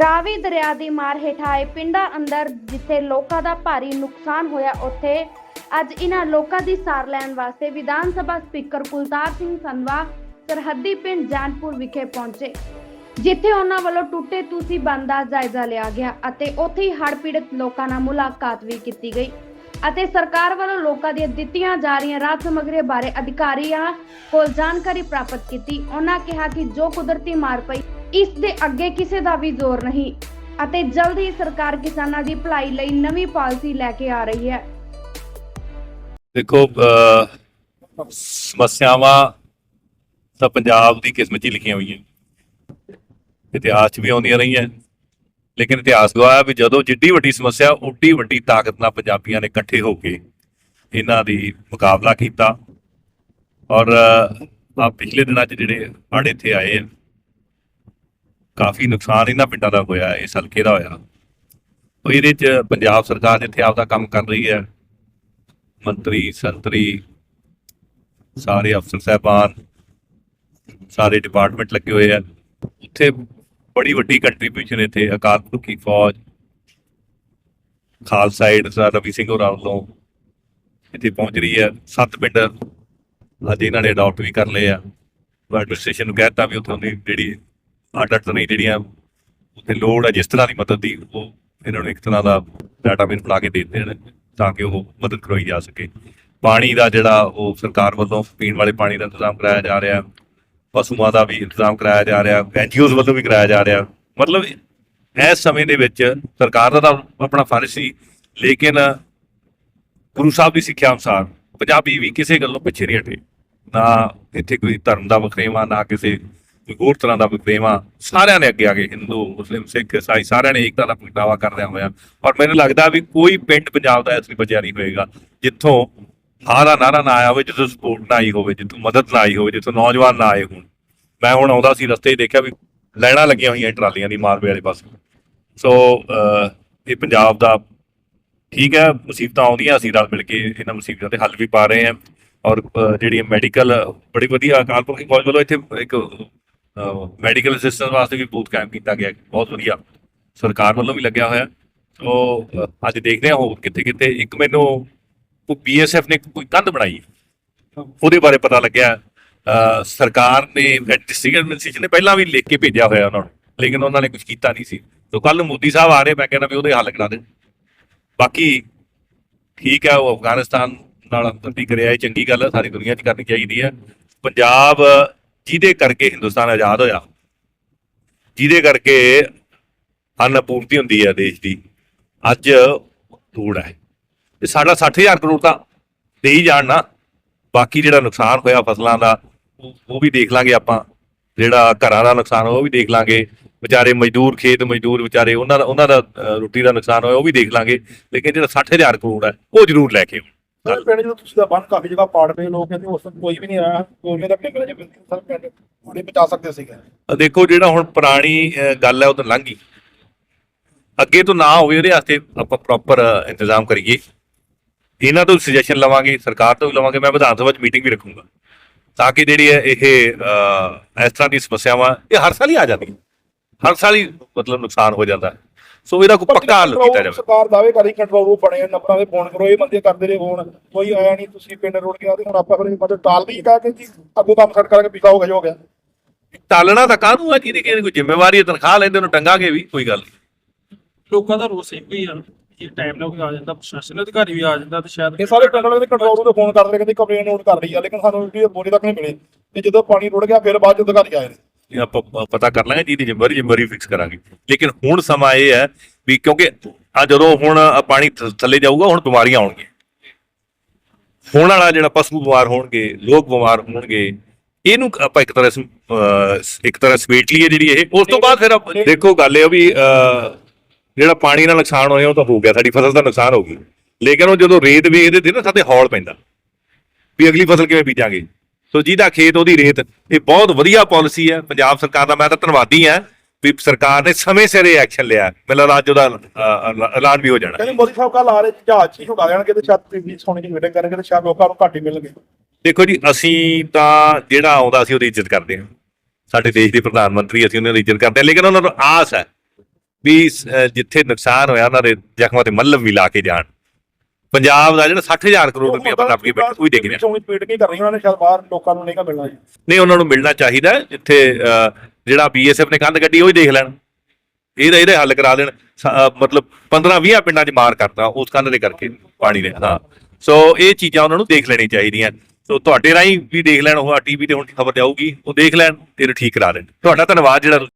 ਰਾਵੀ ਦਰਿਆ ਦੀ ਮਾਰ ਹੇਠ ਆਏ ਪਿੰਡਾਂ ਅੰਦਰ, ਜਿੱਥੇ ਲੋਕਾਂ ਦਾ ਭਾਰੀ ਨੁਕਸਾਨ ਹੋਇਆ, ਉੱਥੇ ਅੱਜ ਇਹਨਾਂ ਲੋਕਾਂ ਦੀ ਸਾਰ ਲੈਣ ਵਾਸਤੇ ਵਿਧਾਨ ਸਭਾ ਸਪੀਕਰ ਕੁਲਤਾਰ ਸਿੰਘ ਸੰਧਵਾ ਸਰਹੱਦੀ ਪਿੰਡ ਜਾਨਪੁਰ ਵਿਖੇ ਪਹੁੰਚੇ, ਜਿੱਥੇ ਉਹਨਾਂ ਵੱਲੋਂ ਟੁੱਟੇ ਤੁਸੀਂ ਬੰਦ ਦਾ ਜਾਇਜ਼ਾ ਲਿਆ ਗਿਆ ਅਤੇ ਉੱਥੇ ਹੀ ਹੜ੍ਹ ਪੀੜਤ ਲੋਕਾਂ ਨਾਲ ਮੁਲਾਕਾਤ ਵੀ ਕੀਤੀ ਗਈ ਅਤੇ ਸਰਕਾਰ ਵੱਲੋਂ ਲੋਕਾਂ ਦੀਆਂ ਦਿੱਤੀਆਂ ਜਾ ਰਹੀਆਂ ਰਾਹਤ ਸਮੱਗਰੀ ਬਾਰੇ ਅਧਿਕਾਰੀਆਂ ਕੋਲ ਜਾਣਕਾਰੀ ਪ੍ਰਾਪਤ ਕੀਤੀ। ਉਹਨਾਂ ਕਿਹਾ ਕਿ ਜੋ ਕੁਦਰਤੀ ਮਾਰ ਪਈ ਇਸ ਦੇ ਅੱਗੇ ਕਿਸੇ ਦਾ ਵੀ ਜ਼ੋਰ ਨਹੀਂ ਅਤੇ ਜਲਦ ਹੀ ਸਰਕਾਰ ਕਿਸਾਨਾਂ ਦੀ ਭਲਾਈ ਲਈ ਨਵੀਂ ਪਾਲਿਸੀ ਲੈ ਕੇ ਆ ਰਹੀ ਹੈ। ਦੇਖੋ ਸਮੱਸਿਆਵਾਂ ਤਾਂ ਪੰਜਾਬ ਦੀ ਕਿਸਮਤ 'ਚ ਲਿਖੀਆਂ ਹੋਈਆਂ। ਇਤਿਹਾਸ 'ਚ ਵੀ ਆਉਂਦੀਆਂ ਰਹੀਆਂ। ਲੇਕਿਨ ਇਤਿਹਾਸ ਗਵਾਇਆ ਵੀ ਜਦੋਂ ਜਿੱਡੀ ਵੱਡੀ ਸਮੱਸਿਆ, ਉੱਡੀ ਵੱਡੀ ਤਾਕਤ ਨਾਲ ਪੰਜਾਬੀਆਂ ਨੇ ਇਕੱਠੇ ਹੋ ਕੇ ਇਹਨਾਂ ਦੀ ਮੁਕਾਬਲਾ ਕੀਤਾ। ਔਰ ਆ ਪਿਛਲੇ ਦਿਨਾਂ 'ਚ ਜਿਹੜੇ ਹੜ੍ਹ ਇੱਥੇ ਆਏ ਕਾਫੀ ਨੁਕਸਾਨ ਇਹਨਾਂ ਪਿੰਡਾਂ ਦਾ ਹੋਇਆ ਇਸ ਹਲਕੇ ਦਾ ਹੋਇਆ। ਉਹ ਇਹਦੇ 'ਚ ਪੰਜਾਬ ਸਰਕਾਰ ਇੱਥੇ ਆਪਦਾ ਕੰਮ ਕਰ ਰਹੀ ਹੈ। ਮੰਤਰੀ, ਸੰਤਰੀ, ਸਾਰੇ ਅਫਸਰ ਸਾਹਿਬਾਨ, ਸਾਰੇ ਡਿਪਾਰਟਮੈਂਟ ਲੱਗੇ ਹੋਏ ਆ। ਉੱਥੇ ਬੜੀ ਵੱਡੀ ਕੰਟਰੀਬਿਊਸ਼ਨ ਇੱਥੇ, ਅਕਾਲ ਪੁਰਖ ਦੀ ਫੌਜ, ਖਾਲਸਾ ਏਡ ਸਰ ਰਵੀ ਸਿੰਘ ਹੋਰਾਂ ਵੱਲੋਂ ਇੱਥੇ ਪਹੁੰਚ ਰਹੀ ਹੈ। ਸੱਤ ਪਿੰਡ ਅੱਜ ਇਹਨਾਂ ਨੇ ਅਡਾਪਟ ਵੀ ਕਰ ਲਏ ਆ। ਐਡਮਿਨਿਸਟ੍ਰੇਸ਼ਨ ਨੂੰ ਕਹਿਤਾ ਵੀ ਉੱਥੋਂ ਦੀ ਜਿਹੜੀ ਆਡਟ ਨਹੀਂ, ਜਿਹੜੀਆਂ ਉੱਥੇ ਲੋੜ ਹੈ, ਜਿਸ ਤਰ੍ਹਾਂ ਦੀ ਮਦਦ ਦੀ, ਉਹ ਇਹਨਾਂ ਨੂੰ ਇੱਕ ਤਰ੍ਹਾਂ ਦਾ ਡਾਟਾਬੇਸ ਬਣਾ ਕੇ ਦੇ ਦੇਣ ਤਾਂ ਕਿ ਉਹ ਮਦਦ ਕਰਵਾਈ ਜਾ ਸਕੇ। ਪਾਣੀ ਦਾ ਜਿਹੜਾ ਉਹ ਸਰਕਾਰ ਵੱਲੋਂ ਪੀਣ ਵਾਲੇ ਪਾਣੀ ਦਾ ਇੰਤਜ਼ਾਮ ਕਰਾਇਆ ਜਾ ਰਿਹਾ, ਪਸ਼ੂਆਂ ਦਾ ਵੀ ਇੰਤਜ਼ਾਮ ਕਰਾਇਆ ਜਾ ਰਿਹਾ ਐਨਜੀਓਜ਼ ਵੱਲੋਂ ਵੀ ਕਰਾਇਆ ਜਾ ਰਿਹਾ। ਮਤਲਬ ਇਸ ਸਮੇਂ ਦੇ ਵਿੱਚ ਸਰਕਾਰ ਦਾ ਤਾਂ ਆਪਣਾ ਫਰਜ਼ ਸੀ, ਲੇਕਿਨ ਗੁਰੂ ਸਾਹਿਬ ਦੀ ਸਿੱਖਿਆ ਅਨੁਸਾਰ ਪੰਜਾਬੀ ਵੀ ਕਿਸੇ ਗੱਲੋਂ ਪਿੱਛੇ ਨਹੀਂ ਹਟੇ। ਨਾ ਇੱਥੇ ਕੋਈ ਧਰਮ ਦਾ ਵਖਰੇਵਾ, ਨਾ ਕਿਸੇ ਕੋਈ ਹੋਰ ਤਰ੍ਹਾਂ ਦਾ ਵਖਰੇਵਾ ਸਾਰਿਆਂ ਨੇ ਅੱਗੇ ਆ ਕੇ ਹਿੰਦੂ, ਮੁਸਲਿਮ, ਸਿੱਖ ਈਸਾਈ ਸਾਰਿਆਂ ਨੇ ਏਕਤਾ ਦਾ ਪ੍ਰਗਟਾਵਾ ਕਰਦਿਆਂ ਹੋਇਆ। ਔਰ ਮੈਨੂੰ ਲੱਗਦਾ ਵੀ ਕੋਈ ਪਿੰਡ ਪੰਜਾਬ ਦਾ ਐਸੀ ਬਚਿਆ ਨਹੀਂ ਹੋਏਗਾ, ਜਿੱਥੋਂ ਹਾਂ ਨਾਰਾ ਨਾ ਆਇਆ ਹੋਵੇ ਜਿੱਥੋਂ ਸਪੋਰਟ ਨਾ ਆਈ ਹੋਵੇ, ਜਿੱਥੋਂ ਮਦਦ ਨਾ ਆਈ ਹੋਵੇ, ਜਿੱਥੋਂ ਨੌਜਵਾਨ ਨਾ ਆਏ ਹੋਣ। ਮੈਂ ਹੁਣ ਆਉਂਦਾ ਸੀ ਰਸਤੇ 'ਚ ਦੇਖਿਆ ਵੀ ਲੈਣਾ ਲੱਗੀਆਂ ਹੋਈਆਂ ਟਰਾਲੀਆਂ ਦੀ ਮਾਰਵੇ ਵਾਲੇ ਪਾਸੇ। ਸੋ ਇਹ ਪੰਜਾਬ ਦਾ ਠੀਕ ਹੈ, ਮੁਸੀਬਤਾਂ ਆਉਂਦੀਆਂ, ਅਸੀਂ ਰਲ ਮਿਲ ਕੇ ਇਹਨਾਂ ਮੁਸੀਬਤਾਂ ਤੇ ਹੱਲ ਵੀ ਪਾ ਰਹੇ ਹਾਂ। ਔਰ ਜਿਹੜੀ ਮੈਡੀਕਲ ਬੜੀ ਵਧੀਆ ਅਕਾਲ ਪੁਰਖ ਫੌਜ ਵੱਲੋਂ ਇੱਥੇ ਇੱਕ ਮੈਡੀਕਲ ਅਸਿਸਟੈਂਸ ਵਾਸਤੇ ਵੀ ਬੂਥ ਕਾਇਮ ਕੀਤਾ ਗਿਆ, ਬਹੁਤ ਵਧੀਆ। ਸਰਕਾਰ ਵੱਲੋਂ ਵੀ ਲੱਗਿਆ ਹੋਇਆ। ਸੋ ਅੱਜ ਦੇਖਦੇ ਹਾਂ ਹੋਰ ਕਿੱਥੇ ਕਿੱਥੇ। ਇੱਕ ਮੈਨੂੰ ਉਹ ਬੀਐਸਐਫ ਨੇ ਕੋਈ ਕੰਧ ਬਣਾਈ। ਉਹਦੇ ਬਾਰੇ ਪਤਾ ਲੱਗਿਆ। ਸਰਕਾਰ ਨੇ ਡਿਸਟ੍ਰਿਕਟ ਐਡਮਿਨਿਸਟ੍ਰੇਸ਼ਨ ਨੇ ਪਹਿਲਾਂ ਵੀ ਲਿਖ ਕੇ ਭੇਜਿਆ ਹੋਇਆ ਉਹਨਾਂ ਨੂੰ। ਲੇਕਿਨ ਉਹਨਾਂ ਨੇ ਕੁਝ ਕੀਤਾ ਨਹੀਂ ਸੀ। ਸੋ ਕੱਲ ਨੂੰ ਮੋਦੀ ਸਾਹਿਬ ਆ ਰਹੇ, ਮੈਂ ਕਹਿੰਦਾ ਵੀ ਉਹਦੇ ਹੱਲ ਕਰਾ ਦੇ ਬਾਕੀ ਠੀਕ ਹੈ, ਉਹ ਅਫਗਾਨਿਸਤਾਨ ਨਾਲ ਹਮਦਰਦੀ ਕਰਿਆ। ਇਹ ਚੰਗੀ ਗੱਲ ਹੈ, ਸਾਰੀ ਦੁਨੀਆ 'ਚ ਕਰਨੀ ਚਾਹੀਦੀ ਹੈ। ਪੰਜਾਬ ਜਿਹਦੇ ਕਰਕੇ ਹਿੰਦੁਸਤਾਨ ਆਜ਼ਾਦ ਹੋਇਆ, ਜਿਹਦੇ ਕਰਕੇ ਅੰਨ ਪੂਰਤੀ ਹੁੰਦੀ ਹੈ ਦੇਸ਼ ਦੀ, ਅੱਜ ਧੂੜ ਹੈ। ਤੇ ਸਾਡਾ 60000 ਕਰੋੜ ਤਾਂ ਦੇ ਹੀ ਜਾਣ ਨਾ, ਬਾਕੀ ਜਿਹੜਾ ਨੁਕਸਾਨ ਹੋਇਆ ਫਸਲਾਂ ਦਾ, ਉਹ ਵੀ ਦੇਖ ਲਾਂਗੇ ਆਪਾਂ, ਜਿਹੜਾ ਘਰਾਂ ਦਾ ਨੁਕਸਾਨ ਹੋਇਆ ਉਹ ਵੀ ਦੇਖ ਲਾਂਗੇ, ਵਿਚਾਰੇ ਮਜ਼ਦੂਰ, ਖੇਤ ਮਜ਼ਦੂਰ ਵਿਚਾਰੇ, ਉਹਨਾਂ ਦਾ ਉਹਨਾਂ ਦਾ ਰੋਟੀ ਦਾ ਨੁਕਸਾਨ ਹੋਇਆ ਉਹ ਵੀ ਦੇਖ ਲਾਂਗੇ, ਲੇਕਿਨ ਜਿਹੜਾ 60000 ਕਰੋੜ ਹੈ, ਉਹ ਜ਼ਰੂਰ ਲੈ ਕੇ ਆਓ ਸਰ ਪਿੰਡ ਜਦੋਂ ਤੁਸੀਂ ਦਾ ਬੰਨ ਕਾਫੀ ਜਗ੍ਹਾ ਪਾੜ ਪਏ ਲੋਕ ਕਹਿੰਦੇ ਉਸ ਕੋਈ ਵੀ ਨਹੀਂ ਆਇਆ। ਕੋਈ ਦਾ ਪਿੰਡ ਜੇ ਸਰ ਪਿੰਡ ਥੋੜੀ ਬਚਾ ਸਕਦੇ ਸੀਗੇ। ਦੇਖੋ ਜਿਹੜਾ ਹੁਣ ਪੁਰਾਣੀ ਗੱਲ ਹੈ ਉਹ ਤਾਂ ਲੰਘ ਗਈ। ਅੱਗੇ ਤੋਂ ਨਾ ਹੋਵੇ ਉਹਦੇ ਵਾਸਤੇ ਆਪਾਂ ਪ੍ਰੋਪਰ ਇੰਤਜ਼ਾਮ ਕਰੀਏ। ਇਹਨਾਂ ਤੋਂ ਸੁਜੈਸ਼ਨ ਲਵਾਂਗੇ ਸਰਕਾਰ ਤੋਂ ਵੀ ਲਵਾਂਗੇ ਮੈਂ ਵਿਧਾਨ ਸਭਾ 'ਚ ਮੀਟਿੰਗ ਵੀ ਰੱਖੂੰਗਾ। ਤਾਂ ਕਿ ਜਿਹੜੀ ਹੈ ਇਹ ਇਸ ਤਰ੍ਹਾਂ ਦੀ ਸਮੱਸਿਆਵਾਂ ਇਹ ਹਰ ਸਾਲ ਹੀ ਆ ਜਾਂਦੀਆਂ। ਹਰ ਸਾਲ ਹੀ ਮਤਲਬ ਨੁਕਸਾਨ ਹੋ ਜਾਂਦਾ। ਹੈ ਸੋ ਇਹਦਾ ਕੋਈ ਪੱਕਾ ਹੱਲ ਕੀਤਾ ਜਾਵੇ। ਸਰਕਾਰ ਦਾਅਵੇ ਕਰੀ ਕੰਟਰੋਲ ਰੂਮ ਬਣੇ ਆ, ਨੰਬਰਾਂ ਦੇ ਫੋਨ ਕਰੋ ਇਹ ਬੰਦੇ ਕਰਦੇ ਰਹੇ ਫੋਨ ਕੋਈ ਆਇਆ ਨਹੀਂ ਤੁਸੀਂ ਪਿੰਡ ਰੋਡ ਗਿਆ ਤੇ ਹੁਣ ਆਪਾਂ ਫਿਰ ਮਤਲਬ ਟਾਲ ਦੀ ਕਹਾ ਕਿ ਜੀ ਅੱਗੋਂ ਕੰਮ ਸੈੱਟ ਕਰਾਂਗੇ ਪਿਛਾ ਹੋ ਗਿਆ ਹੋ ਗਿਆ। ਟਾਲਣਾ ਤਾਂ ਕਾਹਨੂੰ ਹੈ ਜਿਹਦੀ ਕਿਸੇ ਦੀ ਕੋਈ ਜ਼ਿੰਮੇਵਾਰੀ ਹੈ ਤਨਖਾਹ ਲੈਂਦੇ ਉਹਨੂੰ ਟੰਗਾਂਗੇ ਵੀ ਕੋਈ ਗੱਲ ਨਹੀਂ। ਲੋਕਾਂ ਦਾ ਰੋਸ ਇਹ ਵੀ ਆ ਕਿ ਟਾਈਮ ਨਾਲ ਕੋਈ ਆ ਜਾਂਦਾ ਪ੍ਰਸ਼ਾਸਨ ਅਧਿਕਾਰੀ ਵੀ ਆ ਜਾਂਦਾ ਤੇ ਸ਼ਾਇਦ ਇਹ ਸਾਰੇ ਵਾਲੇ ਦੇ ਕੰਟਰੋਲ ਰੂਮ ਤੇ ਫੋਨ ਕਰਦੇ ਰਹੇ ਕਹਿੰਦੇ ਕੰਪਲੇਨ ਨੋਟ ਕਰ ਰਹੀ ਆ ਲੇਕਿਨ ਸਾਨੂੰ ਜਿਹੜੀ ਬੋਲੀ ਤੱਕ ਨਹੀਂ ਮਿਲੇ। ਤੇ ਜਦੋਂ ਪਾਣੀ ਰੁੜ ਗਿਆ ਫਿਰ ਬਾਅਦ ਚ ਅਧਿਕਾਰੀ ਆਏ ਨੇ। ਇਹ ਆਪਾਂ ਪਤਾ ਕਰ ਲਾਂਗੇ ਜਿਹਦੀ ਜ਼ਿੰਮੇਵਾਰੀ ਜ਼ਿੰਮੇਵਾਰੀ ਫਿਕਸ ਕਰਾਂਗੇ। ਲੇਕਿਨ ਹੁਣ ਸਮਾਂ ਇਹ ਹੈ ਵੀ ਕਿਉਂਕਿ ਆ ਜਦੋਂ ਹੁਣ ਪਾਣੀ ਥੱਲੇ ਜਾਊਗਾ ਹੁਣ ਬਿਮਾਰੀਆਂ ਆਉਣਗੀਆਂ। ਹੋਣ ਵਾਲਾ ਜਿਹੜਾ ਪਸ਼ੂ ਬਿਮਾਰ ਹੋਣਗੇ ਲੋਕ ਬਿਮਾਰ ਹੋਣਗੇ ਇਹਨੂੰ ਆਪਾਂ ਇੱਕ ਤਰ੍ਹਾਂ ਇੱਕ ਤਰ੍ਹਾਂ ਸਮੇਟ ਲਈਏ ਜਿਹੜੀ ਇਹ। ਉਸ ਤੋਂ ਬਾਅਦ ਫਿਰ ਆਪਾਂ- ਦੇਖੋ ਗੱਲ ਇਹ ਵੀ ਅਹ, ਜਿਹੜਾ ਪਾਣੀ ਨਾਲ ਨੁਕਸਾਨ ਹੋਇਆ ਉਹ ਤਾਂ ਹੋ ਗਿਆ ਸਾਡੀ ਫਸਲ ਦਾ ਨੁਕਸਾਨ ਹੋ ਗਈ ਲੇਕਿਨ ਉਹ ਜਦੋਂ ਰੇਤ ਵੇਖਦੇ ਤੇ ਨਾ ਸਾਡੇ ਹੌਲ ਪੈਂਦਾ। ਵੀ ਅਗਲੀ ਫਸਲ ਕਿਵੇਂ ਬੀਜਾਂਗੇ? ਸੋ ਜਿਹਦਾ ਖੇਤ ਉਹਦੀ ਰੇਤ ਇਹ ਬਹੁਤ ਵਧੀਆ ਪਾਲਿਸੀ ਹੈ। ਪੰਜਾਬ ਸਰਕਾਰ ਦਾ ਮੈਂ ਤਾਂ ਧੰਨਵਾਦੀ ਹਾਂ ਵੀ ਸਰਕਾਰ ਨੇ ਸਮੇਂ ਸਿਰ ਇਹ ਐਕਸ਼ਨ ਲਿਆ। ਮੈਨੂੰ ਅੱਜ ਉਹਦਾ ਐਲਾਨ ਵੀ ਹੋ ਜਾਣਾ। ਕਹਿੰਦੇ ਮੋਦੀ ਸਾਹਿਬ ਕੱਲ ਆ ਰਹੇ ਜਹਾਜ਼ ਹੀ ਉਡਾ ਦੇਣਗੇ ਤੇ ਸ਼ਾਇਦ ਪ੍ਰੀਵੀ ਸੋਨੇ ਦੀ ਮੀਟਿੰਗ ਕਰਨਗੇ ਤੇ ਸ਼ਾਇਦ ਲੋਕਾਂ ਨੂੰ ਘੱਟ ਮਿਲਣਗੇ। ਦੇਖੋ ਜੀ ਅਸੀਂ ਤਾਂ ਜਿਹੜਾ ਆਉਂਦਾ ਸੀ ਉਹਦੀ ਇੱਜ਼ਤ ਕਰਦੇ ਹਾਂ। ਸਾਡੇ ਦੇਸ਼ ਦੇ ਪ੍ਰਧਾਨ ਮੰਤਰੀ ਅਸੀਂ ਉਹਨਾਂ ਦੀ ਇੱਜ਼ਤ ਕਰਦੇ ਹਾਂ। ਲੇਕਿਨ ਉਹਨਾਂ ਨੂੰ ਆਸ ਹੈ ਵੀ ਜਿੱਥੇ ਨੁਕਸਾਨ ਹੋਇਆ ਉਹਨਾਂ ਦੇ ਜ਼ਖਮਾਂ ਤੇ ਮੱਲਮ ਵੀ ਲਾ ਕੇ ਜਾਣ। ਪੰਜਾਬ ਦਾ ਜਿਹੜਾ 60000 ਕਰੋੜ ਰੁਪਏ ਰੱਬ ਕੇ ਬੈਠੇ ਕੋਈ ਦੇਖ ਰਿਹਾ ਚੋਂ ਪੇਟ ਕੀ ਕਰ ਰਹੀ ਉਹਨਾਂ ਨੇ ਸ਼ਾਇਦ ਬਾਹਰ ਲੋਕਾਂ ਨੂੰ ਨਹੀਂ ਕਾ ਮਿਲਣਾ ਨਹੀਂ ਉਹਨਾਂ ਨੂੰ ਮਿਲਣਾ ਚਾਹੀਦਾ ਹੈ, ਜਿੱਥੇ ਜਿਹੜਾ ਬੀਐਸਐਫ ਨੇ ਕੰਧ ਕੱਢੀ ਉਹ ਹੀ ਦੇਖ ਲੈਣ। ਇਹਦਾ ਇਹਦੇ ਹੱਲ ਕਰਾ ਦੇਣ। ਮਤਲਬ 15 20 ਪਿੰਡਾਂ 'ਚ ਮਾਰ ਕਰਤਾ ਉਸ ਕੰਧ ਦੇ ਕਰਕੇ ਪਾਣੀ ਨੇ ਹਾਂ। ਸੋ ਇਹ ਚੀਜ਼ਾਂ ਉਹਨਾਂ ਨੂੰ ਦੇਖ ਲੈਣੀ ਚਾਹੀਦੀਆਂ। ਸੋ ਤੁਹਾਡੇ ਰਾਹੀਂ ਵੀ ਦੇਖ ਲੈਣ ਉਹ ਟੀਵੀ ਤੇ ਹੁਣ ਖਬਰ ਜਾਊਗੀ ਉਹ ਦੇਖ ਲੈਣ ਤੇ ਠੀਕ ਕਰਾ ਦੇਣ। ਤੁਹਾਡਾ ਧੰਨਵਾਦ ਜਿਹੜਾ